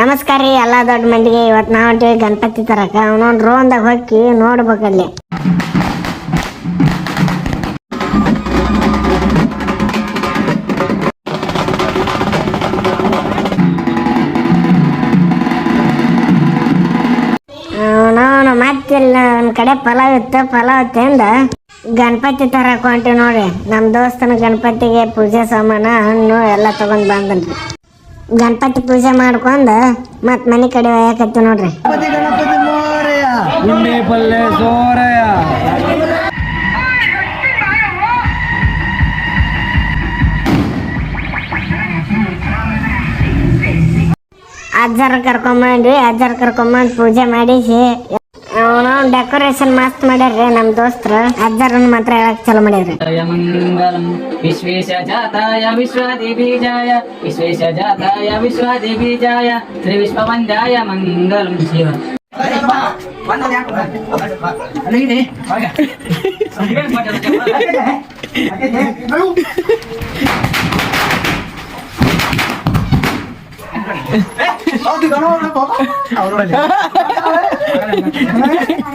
ನಮಸ್ಕಾರ ರೀ, ಎಲ್ಲ ದೊಡ್ಡ ಮಂದಿಗೆ. ಇವತ್ತು ನಾವು ಗಣಪತಿ ತರಕ. ಅವನೊಂದು ರೋನ್ದಾಗ ಹೋಗಿ ನೋಡ್ಬೇಕಲ್ಲಿ ಅವನವನು ಮತ್ತಿಲ್ಲ ನನ್ನ ಕಡೆ ಪಲಾವ್ ಇತ್ತು, ಪಲಾವ್ ತಿಂದ ಗಣಪತಿ ತರಕ ಹೊಂಟಿವಿ ನೋಡ್ರಿ. ನಮ್ಮ ದೋಸ್ತನ ಗಣಪತಿಗೆ ಪೂಜೆ ಸಾಮಾನ, ಹಣ್ಣು ಎಲ್ಲ ತಗೊಂಡ್ ಬಂದನ್ರಿ. ಗಣಪತಿ ಪೂಜೆ ಮಾಡ್ಕೊಂಡು ಮತ್ ಮನೆ ಕಡೆ ಒಯ್ಯಾಕತ್ತಿ ನೋಡ್ರಿ. ಗಣಪತಿ ಗಣಪತಿ ಮೋರೆಯ ಉಂಡೆ ಪಲ್ಲೆ ಅಜ್ಜರ ಕರ್ಕೊಂಬಂದ್ವಿ ಅಜ್ಜರ ಕರ್ಕೊಂಬಂದು ಪೂಜೆ ಮಾಡಿಸಿ. ನೋಡ್ ಡೆಕೋರೇಷನ್ ಮಸ್ತ್ ಮಾಡ್ಯಾರ್ರಿ ನಮ್ ದೋಸ್ತ್ರ ಅಜ್ಜರನ್ ಮಾತ್ರ ಹೇಳಕ್ ಚಲೋ ಮಾಡ್ಯಾರ್ರಿ ಮಂಗಲಂ ವಿಶ್ವೇಶ ಜಾತಾಯ ವಿಶ್ವಾದಿ ಬೀಜಾಯ ವಿಶ್ವೇಶ ಜಾತಾಯ ವಿಶ್ವಾದಿ ಬೀಜಾಯ ಶ್ರೀ ವಿಶ್ವವಂಜಾಯ ಮಂಗಲಂ ಶಿವ ಅಲ್ಲಿದೆ 아, 내가 나와라, 봐봐. 아, 오라